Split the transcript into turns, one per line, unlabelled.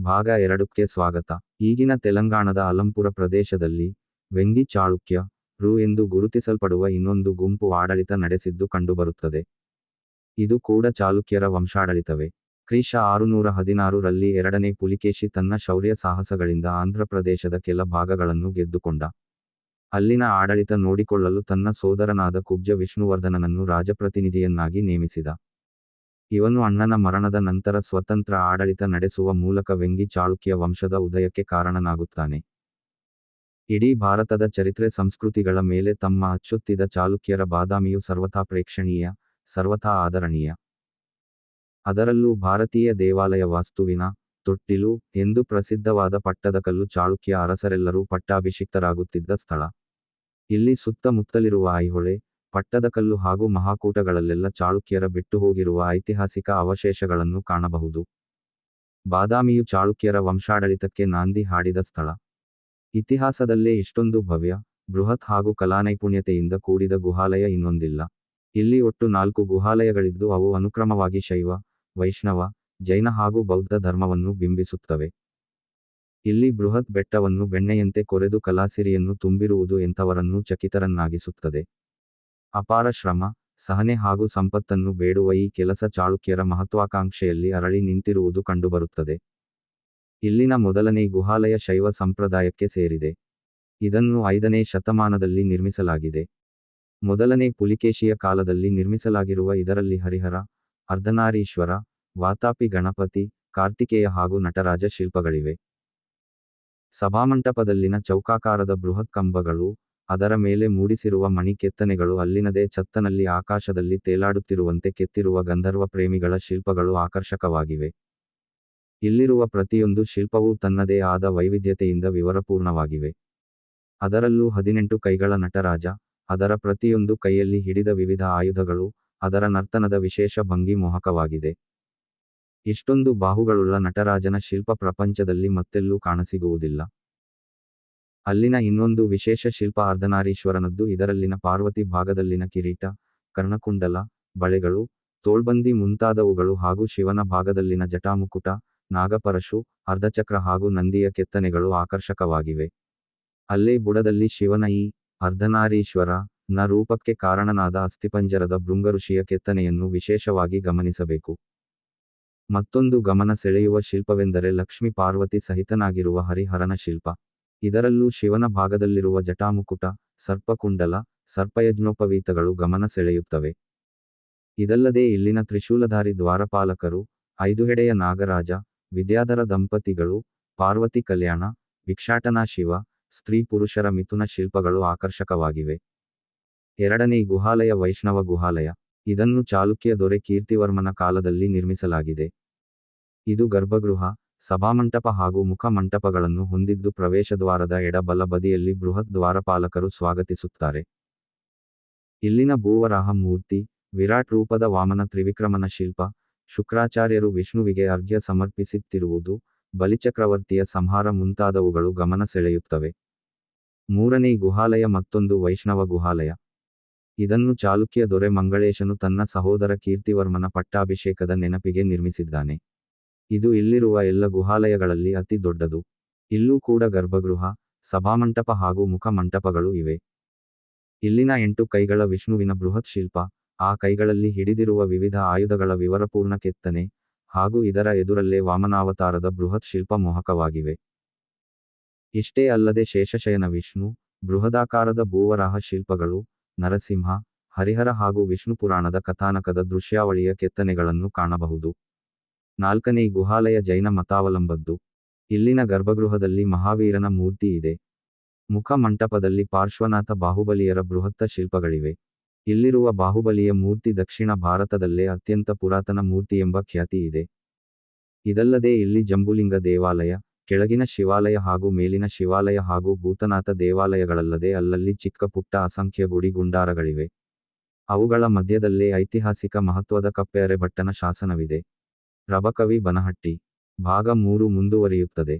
ಭಾಗ ಎರಡಕ್ಕೆ ಸ್ವಾಗತ. ಈಗಿನ ತೆಲಂಗಾಣದ ಅಲಂಪುರ ಪ್ರದೇಶದಲ್ಲಿ ವೆಂಗಿ ಚಾಳುಕ್ಯ ರು ಎಂದು ಗುರುತಿಸಲ್ಪಡುವ ಇನ್ನೊಂದು ಗುಂಪು ಆಡಳಿತ ನಡೆಸಿದ್ದು ಕಂಡುಬರುತ್ತದೆ. ಇದು ಕೂಡ ಚಾಲುಕ್ಯರ ವಂಶಾಡಳಿತವೇ. ಕ್ರೀಶ ಆರುನೂರ ಹದಿನಾರು ರಲ್ಲಿ ಎರಡನೇ ಪುಲಿಕೇಶಿ ತನ್ನ ಶೌರ್ಯ ಸಾಹಸಗಳಿಂದ ಆಂಧ್ರಪ್ರದೇಶದ ಕೆಲ ಭಾಗಗಳನ್ನು ಗೆದ್ದುಕೊಂಡ. ಅಲ್ಲಿನ ಆಡಳಿತ ನೋಡಿಕೊಳ್ಳಲು ತನ್ನ ಸೋದರನಾದ ಕುಬ್ಜ ವಿಷ್ಣುವರ್ಧನನನ್ನು ರಾಜಪ್ರತಿನಿಧಿಯನ್ನಾಗಿ ನೇಮಿಸಿದ. ಇವನು ಅಣ್ಣನ ಮರಣದ ನಂತರ ಸ್ವತಂತ್ರ ಆಡಳಿತ ನಡೆಸುವ ಮೂಲಕ ವೆಂಗಿ ಚಾಳುಕ್ಯ ವಂಶದ ಉದಯಕ್ಕೆ ಕಾರಣನಾಗುತ್ತಾನೆ. ಇಡೀ ಭಾರತದ ಚರಿತ್ರೆ ಸಂಸ್ಕೃತಿಗಳ ಮೇಲೆ ತಮ್ಮ ಅಚ್ಚುತ್ತಿದ ಚಾಲುಕ್ಯರ ಬಾದಾಮಿಯು ಸರ್ವಥಾ ಪ್ರೇಕ್ಷಣೀಯ, ಸರ್ವಥಾ ಆದರಣೀಯ. ಅದರಲ್ಲೂ ಭಾರತೀಯ ದೇವಾಲಯ ವಾಸ್ತುವಿನ, ತೊಟ್ಟಿಲು ಎಂದು ಪ್ರಸಿದ್ಧವಾದ ಪಟ್ಟದಕಲ್ಲು ಚಾಳುಕ್ಯ ಅರಸರೆಲ್ಲರೂ ಪಟ್ಟಾಭಿಷಿಕ್ತರಾಗುತ್ತಿದ್ದ ಸ್ಥಳ. ಇಲ್ಲಿ ಸುತ್ತಮುತ್ತಲಿರುವ ಐಹೊಳೆ ಪಟ್ಟದಕಲ್ಲು ಹಾಗೂ ಮಹಾಕೂಟಗಳಲ್ಲೆಲ್ಲ ಚಾಳುಕ್ಯರ ಬಿಟ್ಟು ಹೋಗಿರುವ ಐತಿಹಾಸಿಕ ಅವಶೇಷಗಳನ್ನು ಕಾಣಬಹುದು. ಬಾದಾಮಿಯು ಚಾಳುಕ್ಯರ ವಂಶಾಡಳಿತಕ್ಕೆ ನಾಂದಿ ಹಾಡಿದ ಸ್ಥಳ. ಇತಿಹಾಸದಲ್ಲೇ ಇಷ್ಟೊಂದು ಭವ್ಯ, ಬೃಹತ್ ಹಾಗೂ ಕಲಾನೈಪುಣ್ಯತೆಯಿಂದ ಕೂಡಿದ ಗುಹಾಲಯ ಇನ್ನೊಂದಿಲ್ಲ. ಇಲ್ಲಿ ಒಟ್ಟು ನಾಲ್ಕು ಗುಹಾಲಯಗಳಿದ್ದು ಅವು ಅನುಕ್ರಮವಾಗಿ ಶೈವ, ವೈಷ್ಣವ, ಜೈನ ಹಾಗೂ ಬೌದ್ಧ ಧರ್ಮವನ್ನು ಬಿಂಬಿಸುತ್ತವೆ. ಇಲ್ಲಿ ಬೃಹತ್ ಬೆಟ್ಟವನ್ನು ಬೆಣ್ಣೆಯಂತೆ ಕೊರೆದು ಕಲಾಸಿರಿಯನ್ನು ತುಂಬಿರುವುದು ಎಂಥವರನ್ನೂ ಚಕಿತರನ್ನಾಗಿಸುತ್ತದೆ. ಅಪಾರ ಶ್ರಮ, ಸಹನೆ ಹಾಗೂ ಸಂಪತ್ತನ್ನು ಬೇಡುವ ಈ ಕೆಲಸ ಚಾಳುಕ್ಯರ ಮಹತ್ವಾಕಾಂಕ್ಷೆಯಲ್ಲಿ ಅರಳಿ ನಿಂತಿರುವುದು ಕಂಡುಬರುತ್ತದೆ. ಇಲ್ಲಿನ ಮೊದಲನೇ ಗುಹಾಲಯ ಶೈವ ಸಂಪ್ರದಾಯಕ್ಕೆ ಸೇರಿದೆ. ಇದನ್ನು ಐದನೇ ಶತಮಾನದಲ್ಲಿ ನಿರ್ಮಿಸಲಾಗಿದೆ. ಮೊದಲನೇ ಪುಲಿಕೇಶಿಯ ಕಾಲದಲ್ಲಿ ನಿರ್ಮಿಸಲಾಗಿರುವ ಇದರಲ್ಲಿ ಹರಿಹರ, ಅರ್ಧನಾರೀಶ್ವರ, ವಾತಾಪಿ ಗಣಪತಿ, ಕಾರ್ತಿಕೇಯ ಹಾಗೂ ನಟರಾಜ ಶಿಲ್ಪಗಳಿವೆ. ಸಭಾಮಂಟಪದಲ್ಲಿನ ಚೌಕಾಕಾರದ ಬೃಹತ್ ಕಂಬಗಳು ಅದರ ಮೇಲೆ ಮೂಡಿಸಿರುವ ಮಣಿ ಕೆತ್ತನೆಗಳು ಅಲ್ಲಿನದೇ ಚತ್ತನಲ್ಲಿ ಆಕಾಶದಲ್ಲಿ ತೇಲಾಡುತ್ತಿರುವಂತೆ ಕೆತ್ತಿರುವ ಗಂಧರ್ವ ಪ್ರೇಮಿಗಳ ಶಿಲ್ಪಗಳು ಆಕರ್ಷಕವಾಗಿವೆ. ಇಲ್ಲಿರುವ ಪ್ರತಿಯೊಂದು ಶಿಲ್ಪವೂ ತನ್ನದೇ ಆದ ವೈವಿಧ್ಯತೆಯಿಂದ ವಿವರಪೂರ್ಣವಾಗಿವೆ. ಅದರಲ್ಲೂ ಹದಿನೆಂಟು ಕೈಗಳ ನಟರಾಜ, ಅದರ ಪ್ರತಿಯೊಂದು ಕೈಯಲ್ಲಿ ಹಿಡಿದ ವಿವಿಧ ಆಯುಧಗಳು, ಅದರ ನರ್ತನದ ವಿಶೇಷ ಭಂಗಿ ಮೋಹಕವಾಗಿದೆ. ಇಷ್ಟೊಂದು ಬಾಹುಗಳುಳ್ಳ ನಟರಾಜನ ಶಿಲ್ಪ ಪ್ರಪಂಚದಲ್ಲಿ ಮತ್ತೆಲ್ಲೂ ಕಾಣಸಿಗುವುದಿಲ್ಲ. ಅಲ್ಲಿನ ಇನ್ನೊಂದು ವಿಶೇಷ ಶಿಲ್ಪ ಅರ್ಧನಾರೀಶ್ವರನದ್ದು ಇದರಲ್ಲಿನ ಪಾರ್ವತಿ ಭಾಗದಲ್ಲಿನ ಕಿರೀಟ, ಕರ್ಣಕುಂಡಲ, ಬಳೆಗಳು, ತೋಳ್ಬಂದಿ ಮುಂತಾದವುಗಳು ಹಾಗೂ ಶಿವನ ಭಾಗದಲ್ಲಿನ ಜಟಾಮುಕುಟ, ನಾಗಪರಶು, ಅರ್ಧಚಕ್ರ ಹಾಗೂ ನಂದಿಯ ಕೆತ್ತನೆಗಳು ಆಕರ್ಷಕವಾಗಿವೆ. ಅಲ್ಲೇ ಬುಡದಲ್ಲಿ ಶಿವನ ಈ ಅರ್ಧನಾರೀಶ್ವರ ನ ರೂಪಕ್ಕೆ ಕಾರಣನಾದ ಅಸ್ಥಿಪಂಜರದ ಭೃಂಗಋಷಿಯ ಕೆತ್ತನೆಯನ್ನು ವಿಶೇಷವಾಗಿ ಗಮನಿಸಬೇಕು. ಮತ್ತೊಂದು ಗಮನ ಸೆಳೆಯುವ ಶಿಲ್ಪವೆಂದರೆ ಲಕ್ಷ್ಮಿ ಪಾರ್ವತಿ ಸಹಿತನಾಗಿರುವ ಹರಿಹರನ ಶಿಲ್ಪ. ಇದರಲ್ಲೂ ಶಿವನ ಭಾಗದಲ್ಲಿರುವ ಜಟಾಮುಕುಟ, ಸರ್ಪಕುಂಡಲ, ಸರ್ಪಯಜ್ಞೋಪವೀತಗಳು ಗಮನ ಸೆಳೆಯುತ್ತವೆ. ಇದಲ್ಲದೆ ಇಲ್ಲಿನ ತ್ರಿಶೂಲಧಾರಿ ದ್ವಾರಪಾಲಕರು, ಐದುಹೆಡೆಯ ನಾಗರಾಜ, ವಿದ್ಯಾಧರ ದಂಪತಿಗಳು, ಪಾರ್ವತಿ ಕಲ್ಯಾಣ, ಭಿಕ್ಷಾಟನಾ ಶಿವ, ಸ್ತ್ರೀ ಪುರುಷರ ಮಿಥುನ ಶಿಲ್ಪಗಳು ಆಕರ್ಷಕವಾಗಿವೆ. ಎರಡನೇ ಗುಹಾಲಯ ವೈಷ್ಣವ ಗುಹಾಲಯ. ಇದನ್ನು ಚಾಲುಕ್ಯ ದೊರೆ ಕೀರ್ತಿವರ್ಮನ ಕಾಲದಲ್ಲಿ ನಿರ್ಮಿಸಲಾಗಿದೆ. ಇದು ಗರ್ಭಗೃಹ ಸಭಾಮಂಟಪ ಹಾಗೂ ಮುಖ ಮಂಟಪಗಳನ್ನು ಹೊಂದಿದ್ದು ಪ್ರವೇಶದ್ವಾರದ ಎಡ ಬಲ ಬದಿಯಲ್ಲಿ ಬೃಹತ್ ದ್ವಾರಪಾಲಕರು ಸ್ವಾಗತಿಸುತ್ತಾರೆ. ಇಲ್ಲಿನ ಭೂವರಾಹ ಮೂರ್ತಿ, ವಿರಾಟ್ ರೂಪದ ವಾಮನ ತ್ರಿವಿಕ್ರಮನ ಶಿಲ್ಪ, ಶುಕ್ರಾಚಾರ್ಯರು ವಿಷ್ಣುವಿಗೆ ಅರ್ಘ್ಯ ಸಮರ್ಪಿಸುತ್ತಿರುವುದು, ಬಲಿಚಕ್ರವರ್ತಿಯ ಸಂಹಾರ ಮುಂತಾದವುಗಳು ಗಮನ ಸೆಳೆಯುತ್ತವೆ. ಮೂರನೇ ಗುಹಾಲಯ ಮತ್ತೊಂದು ವೈಷ್ಣವ ಗುಹಾಲಯ. ಇದನ್ನು ಚಾಲುಕ್ಯ ದೊರೆ ಮಂಗಳೇಶನು ತನ್ನ ಸಹೋದರ ಕೀರ್ತಿವರ್ಮನ ಪಟ್ಟಾಭಿಷೇಕದ ನೆನಪಿಗೆ ನಿರ್ಮಿಸಿದ್ದಾನೆ. ಇದು ಇಲ್ಲಿರುವ ಎಲ್ಲ ಗುಹಾಲಯಗಳಲ್ಲಿ ಅತಿ ದೊಡ್ಡದು. ಇಲ್ಲೂ ಕೂಡ ಗರ್ಭಗೃಹ, ಸಭಾಮಂಟಪ ಹಾಗೂ ಮುಖ ಮಂಟಪಗಳು ಇವೆ. ಇಲ್ಲಿನ ಎಂಟು ಕೈಗಳ ವಿಷ್ಣುವಿನ ಬೃಹತ್ ಶಿಲ್ಪ, ಆ ಕೈಗಳಲ್ಲಿ ಹಿಡಿದಿರುವ ವಿವಿಧ ಆಯುಧಗಳ ವಿವರಪೂರ್ಣ ಕೆತ್ತನೆ ಹಾಗೂ ಇದರ ಎದುರಲ್ಲೇ ವಾಮನಾವತಾರದ ಬೃಹತ್ ಶಿಲ್ಪ ಮೋಹಕವಾಗಿವೆ. ಇಷ್ಟೇ ಅಲ್ಲದೆ ಶೇಷಶಯನ ವಿಷ್ಣು, ಬೃಹದಾಕಾರದ ಭೂವರಾಹ ಶಿಲ್ಪಗಳು, ನರಸಿಂಹ, ಹರಿಹರ ಹಾಗೂ ವಿಷ್ಣು ಪುರಾಣದ ಕಥಾನಕದ ದೃಶ್ಯಾವಳಿಯ ಕೆತ್ತನೆಗಳನ್ನು ಕಾಣಬಹುದು. ನಾಲ್ಕನೇ ಗುಹಾಲಯ ಜೈನ ಮತಾವಲಂಬದ್ದು. ಇಲ್ಲಿನ ಗರ್ಭಗೃಹದಲ್ಲಿ ಮಹಾವೀರನ ಮೂರ್ತಿ ಇದೆ. ಮುಖ ಮಂಟಪದಲ್ಲಿ ಪಾರ್ಶ್ವನಾಥ ಬಾಹುಬಲಿಯರ ಬೃಹತ್ತ ಶಿಲ್ಪಗಳಿವೆ. ಇಲ್ಲಿರುವ ಬಾಹುಬಲಿಯ ಮೂರ್ತಿ ದಕ್ಷಿಣ ಭಾರತದಲ್ಲೇ ಅತ್ಯಂತ ಪುರಾತನ ಮೂರ್ತಿ ಎಂಬ ಖ್ಯಾತಿ ಇದೆ. ಇದಲ್ಲದೆ ಇಲ್ಲಿ ಜಂಬುಲಿಂಗ ದೇವಾಲಯ, ಕೆಳಗಿನ ಶಿವಾಲಯ ಹಾಗೂ ಮೇಲಿನ ಶಿವಾಲಯ ಹಾಗೂ ಭೂತನಾಥ ದೇವಾಲಯಗಳಲ್ಲದೆ ಅಲ್ಲಲ್ಲಿ ಚಿಕ್ಕ ಪುಟ್ಟ ಅಸಂಖ್ಯ ಗುಡಿ ಗುಂಡಾರಗಳಿವೆ ಅವುಗಳ ಮಧ್ಯದಲ್ಲೇ ಐತಿಹಾಸಿಕ ಮಹತ್ವದ ಕಪ್ಪೆಯರೆ ಭಟ್ಟನ ಶಾಸನವಿದೆ. ರಬಕವಿ ಬನಹಟ್ಟಿ ಭಾಗ ಮೂರು ಮುಂದುವರಿಯುತ್ತದೆ.